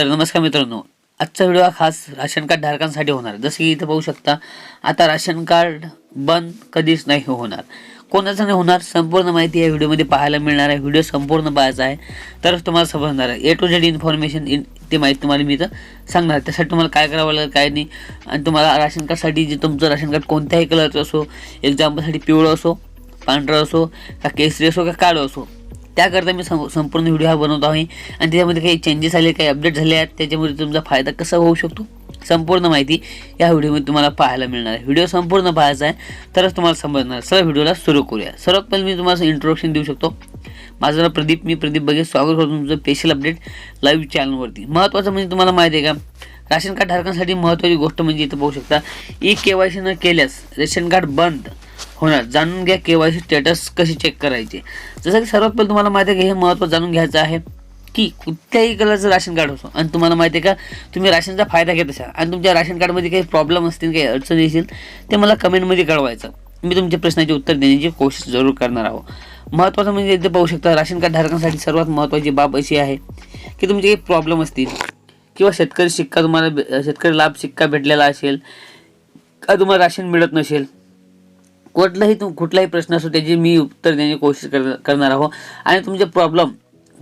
तर नमस्कार मित्रांनो आजचा व्हिडिओ खास राशन कार्ड धारकांसाठी होणार. जसं की इथं पाहू शकता आता राशन कार्ड बंद कधीच नाही होणार. कोणाचं नाही होणार संपूर्ण माहिती या व्हिडिओमध्ये पाहायला मिळणार आहे. व्हिडिओ संपूर्ण पाहायचा आहे. तरच तुम्हाला समजणार आहे. A to Z information in ती माहिती तुम्हाला मी इथं सांगणार आहे. त्यासाठी तुम्हाला काय करावं लागेल काय नाही. आणि तुम्हाला राशन कार्डसाठी जे तुमचं राशन कार्ड कोणत्याही कलरचं असो एक्झाम्पलसाठी पिवळं असो पांढरं असो का केसरी असो का काळं असो त्याकरता मी सं संपूर्ण व्हिडिओ हा बनवत आहे. आणि त्याच्यामध्ये काही चेंजेस आले काही अपडेट झाले आहेत. त्याच्यामध्ये तुमचा फायदा कसा होऊ शकतो? संपूर्ण माहिती या व्हिडिओमध्ये तुम्हाला पाहायला मिळणार आहे. व्हिडिओ संपूर्ण पाहायचा आहे तरच तुम्हाला समजणार. सर्व व्हिडिओला सुरू करूया. सर्वात पहिले मी तुम्हाला इंट्रोडक्शन देऊ शकतो. माझं नाव प्रदीप मी प्रदीप बघे स्वागत करतो तुमचं स्पेशल अपडेट लाईव्ह चॅनलवरती महत्त्वाचं म्हणजे तुम्हाला माहिती आहे का? राशन कार्ड धारकांसाठी महत्त्वाची गोष्ट म्हणजे इथं पाहू शकता ई के वाय सी न केल्यास रेशन कार्ड बंद होणार. जाणून घ्या के वाय सी स्टेटस कशी चेक करायचे. जसं की सर्वात पहिले तुम्हाला माहिती आहे की हे महत्त्व जाणून घ्यायचं आहे की कुठल्याही कलरचं राशन कार्ड असो. आणि तुम्हाला माहिती आहे का तुम्ही राशनचा फायदा घेत असाल आणि तुमच्या राशन कार्डमध्ये काही प्रॉब्लेम असतील काही अडचणी येतील ते मला कमेंटमध्ये कळवायचं. मी तुमच्या प्रश्नाचे उत्तर देण्याची कोशिश जरूर करणार आहोत. महत्त्वाचं म्हणजे इथे पाहू शकता राशन कार्ड धारकांसाठी सर्वात महत्त्वाची बाब अशी आहे की तुमचे काही प्रॉब्लेम असतील किंवा शेतकरी शिक्का तुम्हाला भे- शेतकरी लाभ शिक्का भेटलेला असेल का तुम्हाला राशन मिळत नसेल कुठलाही तुम कुठलाही प्रश्न असो त्याची मी उत्तर देण्याची कोशिश कर करणार आहो. आणि तुमचे प्रॉब्लेम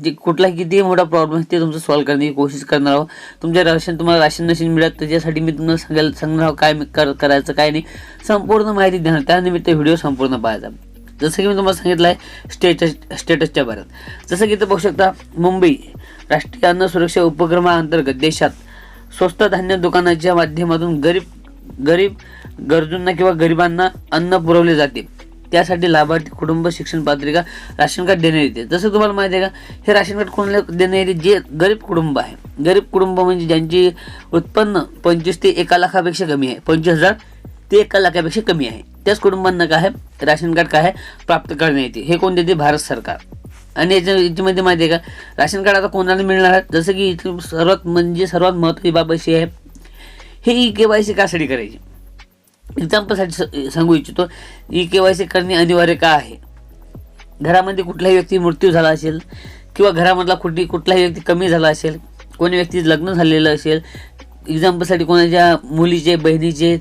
जे कुठलाही कितीही मोठा प्रॉब्लेम ते तुमचं सॉल्व्ह करण्याची कोशिश करणार आहो. तुमच्या राशन तुम्हाला राशन नशीन मिळत त्याच्यासाठी मी तुम्हाला सांगायला सांगणार आहो काय मी कर करायचं काय नाही. संपूर्ण माहिती देणार. त्यानिमित्त व्हिडिओ संपूर्ण पाहायचा. जसं की मी तुम्हाला सांगितलं आहे स्टेटस स्टेटसच्या बाबत जसं की इथं बघू शकता मुंबई राष्ट्रीय अन्न सुरक्षा उपक्रमाअंतर्गत देशात स्वस्त धान्य दुकानाच्या माध्यमातून गरीब गरीब गरजूंना किंवा गरिबांना अन्न पुरवले जाते. त्यासाठी लाभार्थी कुटुंब शिक्षण पात्रिका राशन कार्ड देण्यात येते. जसं तुम्हाला माहिती आहे का हे राशन कार्ड कोणाला देण्यात येते? जे गरीब कुटुंब आहे. गरीब कुटुंब म्हणजे ज्यांची उत्पन्न पंचवीस ते एका लाखापेक्षा कमी आहे. पंचवीस हजार ते एका लाखापेक्षा कमी आहे. त्याच कुटुंबांना काय आहे? राशन कार्ड काय आहे? प्राप्त करण्यात येते हे कोण देते? भारत सरकार. आणि याच्या याच्यामध्ये माहिती आहे का? राशन कार्ड आता कोणाला मिळणार आहे? जसं की इथली सर्वात म्हणजे सर्वात महत्त्वाची बाब अशी आहे हे ई के वाय सी कासाठी करायची. एक्झाम्पलसाठी स- सांगू इच्छितो. ई के वाय सी करणे अनिवार्य का आहे? घरामध्ये कुठलाही व्यक्ती मृत्यू झाला असेल किंवा घरामधला कुठली कुठलाही व्यक्ती कमी झाला असेल कोणी व्यक्ती लग्न झालेलं असेल एक्झाम्पलसाठी कोणाच्या मुलीचे बहिणीचे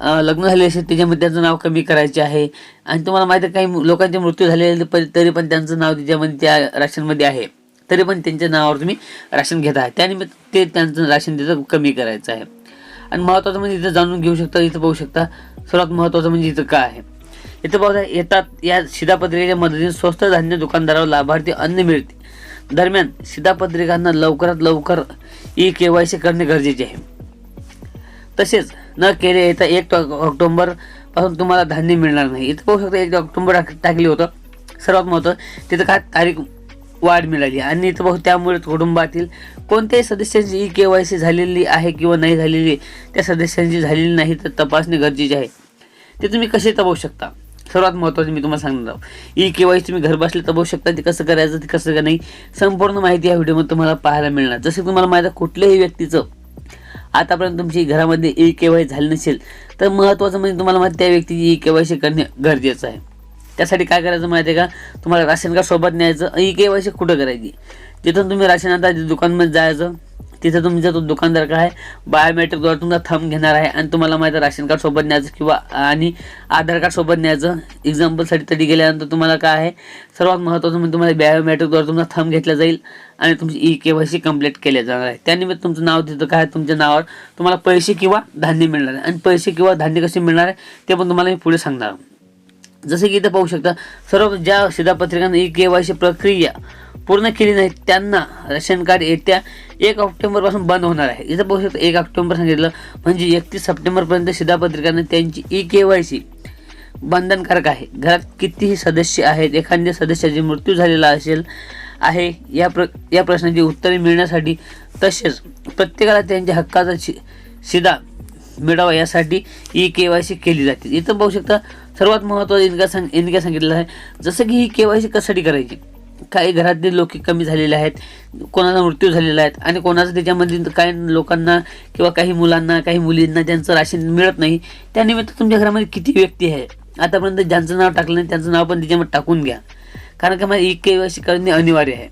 लग्न झाले असेल त्याच्यामध्ये त्यांचं नाव कमी करायचे आहे. आणि तुम्हाला माहिती आहे काही लोकांचे मृत्यू झालेले पण तरी पण त्यांचं नाव त्याच्यामध्ये त्या राशनमध्ये आहे. तरी पण त्यांच्या नावावर तुम्ही राशन घेत आहे. त्यानिमित्त ते त्यांचं राशन त्याचं कमी करायचं आहे. आणि महत्त्वाचं म्हणजे इथं जाणून घेऊ शकता इथं पाहू शकता सर्वात महत्त्वाचं म्हणजे इथं काय आहे. इथं पाहता येतात या शिधापत्रिकेच्या मदतीने स्वस्त धान्य दुकानदारावर लाभार्थी अन्न मिळते. दरम्यान शिधापत्रिकांना लवकरात लवकर ई के वाय सी करणे गरजेचे आहे. तसेच न केले येता एक ऑक्टोंबरपासून तुम्हाला धान्य मिळणार नाही. इथं पाहू शकता एक ऑक्टोंबर टाक होतं. सर्वात महत्त्व तिथं काय तारीख वाढ मिळाली. आणि इथं पाहू त्यामुळे कुटुंबातील कोणत्याही सदस्यांची ई के वाय सी झालेली आहे किंवा नाही झालेली त्या सदस्यांची झालेली नाही तर तपासणे गरजेची आहे. ते तुम्ही कसे तपासू शकता? सर्वात महत्त्वाचं मी तुम्हाला सांगणार आहोत. ई के वाय तुम्ही घर बसले तपासू शकता ते कसं करायचं ते कसं का नाही संपूर्ण माहिती या व्हिडिओमध्ये तुम्हाला पाहायला मिळणार. जसं तुम्हाला माहिती आहे कुठल्याही व्यक्तीचं आतापर्यंत तुमची घरामध्ये ई के वाय झाली नसेल तर महत्त्वाचं म्हणजे तुम्हाला माहिती त्या व्यक्तीची ई के वाय सी करणे गरजेचं आहे. त्यासाठी काय करायचं माहिती आहे का? तुम्हाला राशन कार्ड सोबत न्यायचं ई के वाय सी कुठं करायची? तिथून तुम्ही राशन आता दुकानमध्ये जायचं तिथं तुमचा तो दुकानदार काय बायोमेट्रिकद्वारे तुमचा थंब घेणार आहे आणि तुम्हाला माहिती आहे राशन कार्ड सोबत न्यायचं किंवा आणि आधार कार्ड सोबत न्यायचं. एक्झाम्पलसाठी तरी गेल्यानंतर तुम्हाला काय आहे सर्वात महत्त्वाचं म्हणजे तुम्हाला बायोमेट्रिकद्वारे तुमचा थंब घेतला जाईल आणि तुमची E K Y C complete केल्या जाणार आहे. त्यानिमित्त तुमचं नाव तिथं काय आहे, तुमच्या नावावर तुम्हाला पैसे किंवा धान्य मिळणार आहे. आणि पैसे किंवा धान्य कसे मिळणार आहे ते पण तुम्हाला मी पुढे सांगणार आहे. जसं की इथं पाहू शकता सर्व ज्या शिधापत्रिकांना ई के वाय सी प्रक्रिया पूर्ण केली नाही त्यांना राशन कार्ड येत्या एक ऑक्टोबरपासून बंद होणार आहे. इथं पाहू शकता एक ऑक्टोबर सांगितलं म्हणजे एकतीस सप्टेंबरपर्यंत शिधापत्रिकांना त्यांची ई के वाय सी बंधनकारक आहे. घरात कितीही सदस्य आहेत एखाद्या सदस्याचा मृत्यू झालेला असेल आहे या प्र या प्रश्नाची उत्तरे मिळण्यासाठी तसेच प्रत्येकाला त्यांच्या हक्काचा शि शिदा मिळावा यासाठी ई के वाय सी केली जाते. इथं पाहू शकता सर्वात महत्त्वाचं इनका सांग इनका सांगितलं आहे. जसं की ही के वाय सी कशासाठी करायची? काही घरातले लोक कमी झालेले आहेत कोणाचा मृत्यू झालेला आहेत आणि कोणाचं त्याच्यामध्ये काही लोकांना किंवा काही मुलांना काही मुलींना त्यांचं राशन मिळत नाही. त्यानिमित्त तुमच्या घरामध्ये किती व्यक्ती आहे? आतापर्यंत ज्यांचं नाव टाकलं नाही त्यांचं नाव पण त्याच्यामध्ये टाकून घ्या. कारण का मला ई के वाय सी करणे अनिवार्य आहे.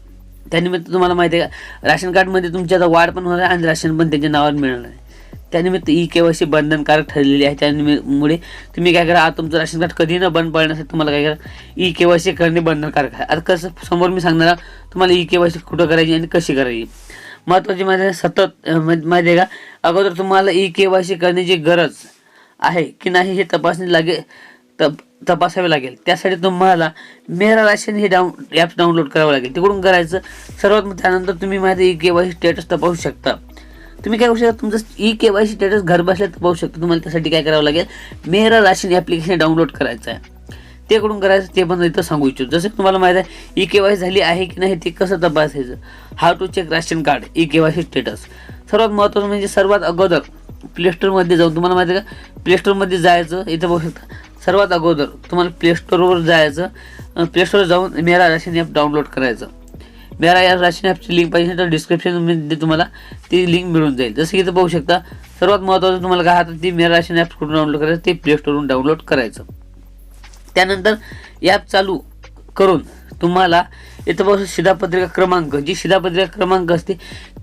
त्यानिमित्त तुम्हाला माहिती आहे का? राशन कार्डमध्ये तुमची आता वाढ पण होणार आहे आणि राशन पण त्यांच्या नावावर मिळणार आहे. त्यानिमित्त ई के वाय सी बंधनकारक ठरलेली आहे. त्यामुळे तुम्ही काय करा आता तुमचं राशन कार्ड कधी न बंद पडण्यासाठी तुम्हाला काय करा ई के वाय सी करणे बंधनकारक आहे. आता कसं समोर मी सांगणार तुम्हाला ई के वाय सी कुठं करायची आणि कशी करायची. महत्त्वाची माहिती आहे सतत म्हणजे माहिती आहे का अगोदर तुम्हाला ई के वाय सी करण्याची गरज आहे की नाही हे तपासणी लागेल तप तपासावे लागेल. त्यासाठी तुम्हाला मेरा राशन हे डाऊन ॲप डाउनलोड करावं लागेल. तिकडून करायचं. सर्वात मग त्यानंतर तुम्ही माझे E K Y C status तपासू शकता. तुम्ही काय करू शकता? तुमचं E K Y C status घर बसल्या तपासू शकता. तुम्हाला त्यासाठी काय करावं लागेल? मेरा राशन ॲप्लिकेशन डाउनलोड करायचं आहे ते कडून करायचं? ते पण इथं सांगू इच्छितो. जसं तुम्हाला माहिती आहे ई के वाय झाली आहे की नाही ते कसं तपासायचं? How to check ration card E K Y C status सर्वात महत्त्वाचं म्हणजे सर्वात अगोदर प्लेस्टोरमध्ये जाऊन तुम्हाला माहिती आहे का? प्लेस्टोरमध्ये जायचं इथं बघू शकता. सर्वात अगोदर तुम्हाला प्लेस्टोरवर जायचं प्लेस्टोरवर जाऊन मेरा राशन ॲप डाउनलोड करायचं. मेरा या राशन ॲपची लिंक पाहिजे तर डिस्क्रिप्शनमध्ये तुम्हाला. ती लिंक मिळून जाईल. जसं की इथं पाहू शकता सर्वात महत्त्वाचं तुम्हाला काय तर ती मेरा राशन ॲप कुठून डाउनलोड करायचं ते प्लेस्टोरवरून डाउनलोड करायचं. त्यानंतर ॲप चालू करून तुम्हाला इथं बघू शिधापत्रिका क्रमांक जी शिधापत्रिका क्रमांक असते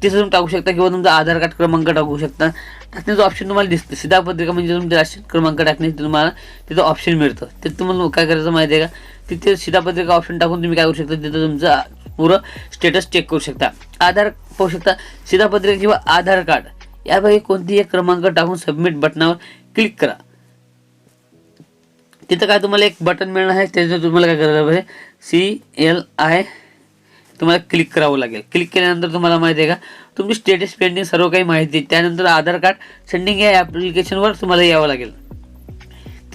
ते तुम्ही टाकू शकता किंवा तुमचा आधार कार्ड क्रमांक टाकू शकता. टाकण्याचं ऑप्शन तुम्हाला दिसतं. शिधापत्रिका म्हणजे तुमचा राशन क्रमांक टाकण्याचं तुम्हाला तिथं ऑप्शन मिळतं. ते तुम्हाला काय करायचं माहिती आहे का? तिथे शिधापत्रिका ऑप्शन टाकून तुम्ही काय करू शकता तिथं तुमचं पुरं स्टेटस चेक करू शकता. आधार पाहू शकता शिधापत्रिका किंवा आधार कार्ड. यापैकी कोणतीही एक क्रमांक टाकून सबमिट बटनावर क्लिक करा. तिथं काय तुम्हाला एक बटन मिळणार आहे त्याचं तुम्हाला काय करायला पाहिजे? सी एल आय तुम्हाला क्लिक करावं लागेल. क्लिक केल्यानंतर तुम्हाला माहिती आहे का तुमची स्टेटस पेंडिंग सर्व काही माहिती त्यानंतर आधार कार्ड सेंडिंग या ॲप्लिकेशनवर तुम्हाला यावं लागेल.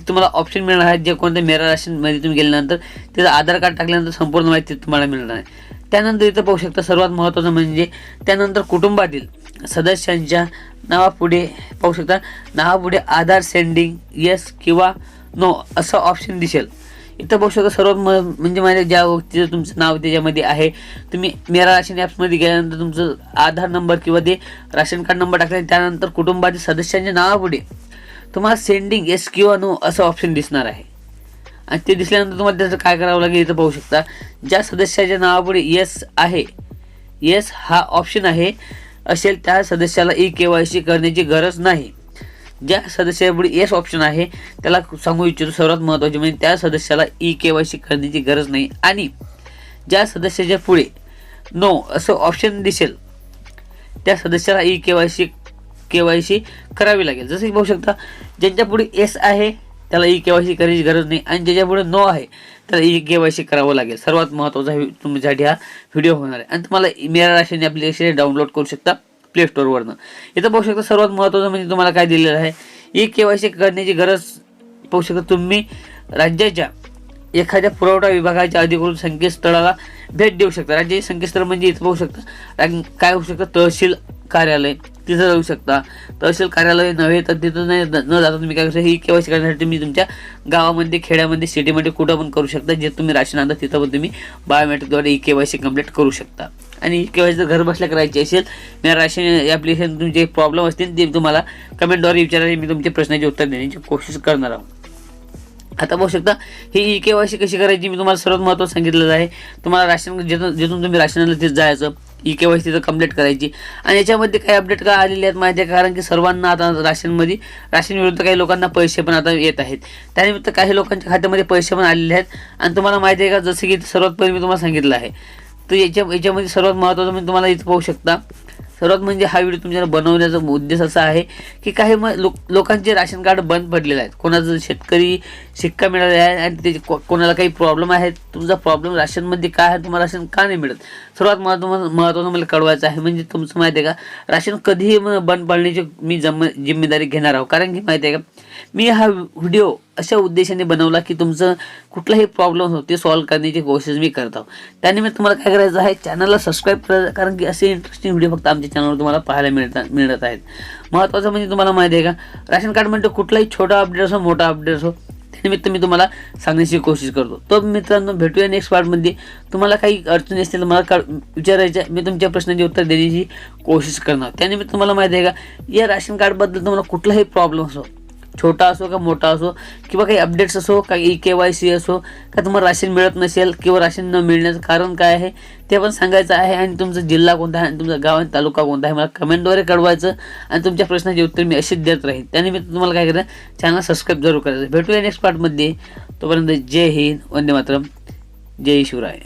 तुम्हाला ऑप्शन मिळणार आहे. जे कोणत्या मेरा राशनमध्ये तुम्ही गेल्यानंतर तिथं आधार कार्ड टाकल्यानंतर संपूर्ण माहिती तुम्हाला मिळणार आहे. त्यानंतर इथं पाहू शकता सर्वात महत्त्वाचं म्हणजे त्यानंतर कुटुंबातील सदस्यांच्या नावापुढे पाहू शकता नावापुढे आधार सेंडिंग येस किंवा नो असं ऑप्शन दिसेल. इथं बघू शकता सर्वात म म्हणजे माझ्या ज्या व्यक्तीचं तुमचं नाव त्याच्यामध्ये आहे. तुम्ही मेरा राशन ॲप्समध्ये गेल्यानंतर तुमचं आधार नंबर किंवा ते राशन कार्ड नंबर टाकले त्यानंतर कुटुंबातील सदस्यांच्या नावापुढे तुम्हाला सेंडिंग एस किंवा नो असं ऑप्शन दिसणार आहे. आणि ते दिसल्यानंतर तुम्हाला त्याचं काय करावं लागेल इथं पाहू शकता. ज्या सदस्याच्या नावापुढे येस आहे येस हा ऑप्शन आहे असेल त्या सदस्याला ई के वाय सी करण्याची गरज नाही. ज्या सदस्यापुढे येस ऑप्शन आहे त्याला सांगू इच्छितो सर्वात महत्त्वाचे म्हणजे त्या सदस्याला ई के वाय सी करण्याची गरज नाही. आणि ज्या सदस्याच्या पुढे नो असं ऑप्शन दिसेल त्या सदस्याला E K Y C K Y C करावी लागेल. जसं की पाहू शकता ज्यांच्या पुढे एस आहे त्याला ई के वाय सी करायची गरज नाही. आणि ज्याच्या पुढे नो आहे त्याला ई के वाय सी करावं लागेल. सर्वात महत्त्वाचा तुमच्यासाठी हा व्हिडिओ होणार आहे. आणि तुम्हाला मेरा राशीने ॲप्लिकेशन डाउनलोड करू शकता प्ले स्टोअरवरनं इथं पाहू शकता सर्वात महत्त्वाचं म्हणजे तुम्हाला काय दिलेलं आहे? ई के वाय सी करण्याची गरज पाहू शकता तुम्ही राज्याच्या एखाद्या पुरवठा विभागाच्या अधिकृत संकेतस्थळाला भेट देऊ शकता. राज्याचे संकेतस्थळ म्हणजे इथं पाहू शकता. काय होऊ शकतं? तहसील कार्यालय तिथं जाऊ शकता. तहसील कार्यालय नव्हे तर तिथं नाही न जाता तुम्ही काय करू शकता? ही केवायसी करण्यासाठी तुम्ही तुमच्या गावामध्ये खेड्यामध्ये सिटीमध्ये कुठं पण करू शकता जे तुम्ही राशन आणता तिथं पण तुम्ही बायोमेट्रिकद्वारे E K Y C complete करू शकता. आणि ई के वाय सी घर बसल्या करायची असेल मी राशन ॲप्लिकेशन तुमचे प्रॉब्लेम असतील ते तुम्हाला कमेंटद्वारे विचारायला मी तुमच्या प्रश्नाचे उत्तर देण्याची कोशिश करणार आहोत. आता बघू शकता ही ई के वाय सी कशी करायची मी तुम्हाला सर्वात महत्त्वाचं सांगितलेलं आहे. तुम्हाला राशन जिथून जिथून तुम्ही राशनाला तिथं जायचं. ई के वाय सी तिथं कंप्लीट करायची. आणि याच्यामध्ये काही अपडेट का आलेले आहेत माहिती आहे? कारण की सर्वांना आता राशनमध्ये राशन विरुद्ध काही लोकांना पैसे पण आता येत आहेत. त्यानिमित्त काही लोकांच्या खात्यामध्ये पैसे पण आलेले आहेत. आणि तुम्हाला माहिती आहे का? जसं की सर्वात पहिले मी तुम्हाला सांगितलं आहे. तर याच्या याच्यामध्ये सर्वात महत्त्वाचं म्हणजे तुम्हाला इथं पाहू शकता. सर्वात म्हणजे हा व्हिडिओ तुमच्याला बनवण्याचा उद्देश असा आहे की काही मग लोक लोकांचे राशन कार्ड बंद पडलेले आहेत कोणाचं शेतकरी शिक्का मिळाले आहे आणि त्याचे को- कोणाला काही प्रॉब्लेम आहे तुमचा प्रॉब्लेम राशनमध्ये काय आहे तुम्हाला राशन का नाही मिळत? सर्वात महत्त्व महत्त्वाचं मला कळवायचं आहे. म्हणजे तुमचं माहिती आहे का राशन कधीही बंद पडण्याची मी जम जिम्मेदारी घेणार आहोत कारण की माहिती आहे का मी हा व्हिडिओ अशा उद्देशाने बनवला की तुमचं कुठलाही प्रॉब्लेम होतो ते सॉल्व्ह करण्याची कोशिश मी करत आहो. त्यानिमित्त तुम्हाला काय करायचं आहे चॅनलला सबस्क्राईब करायचं कारण की असे इंटरेस्टिंग व्हिडिओ फक्त आमच्या चॅनलवर तुम्हाला पाहायला मिळतात मिळत आहेत. महत्त्वाचं म्हणजे तुम्हाला माहिती आहे का राशन कार्ड म्हणजे कुठलाही छोटा अपडेट असो मोठा अपडेट असो त्यानिमित्त मी तुम्हाला सांगण्याची कोशिश करतो. तो मित्रांनो भेटूया नेक्स्ट पार्टमध्ये तुम्हाला काही अडचणी असतील मला का विचारायच्या मी तुमच्या प्रश्नांची उत्तर देण्याची कोशिश करणार त्यानिमित्त तुम्हाला माहिती आहे का या राशन कार्डबद्दल तुम्हाला कुठलाही प्रॉब्लेम असो छोटा असो का मोठा असो किंवा काही अपडेट्स असो काही ई के वाय सी असो का तुम्हाला राशन मिळत नसेल किंवा राशन न मिळण्याचं कारण काय आहे ते पण सांगायचं आहे. आणि तुमचा जिल्हा कोणता आहे आणि तुमचा गाव आणि तालुका कोणता आहे मला कमेंटद्वारे कळवायचं आणि तुमच्या प्रश्नाचे उत्तर मी अशीच देत राहील त्यानिमित्त तुम्हाला काय करायचं चॅनल सबस्क्राईब जरूर करायचं. भेटूया नेक्स्ट पार्टमध्ये तोपर्यंत जय हिंद वंदे मातरम. जय शिवराय.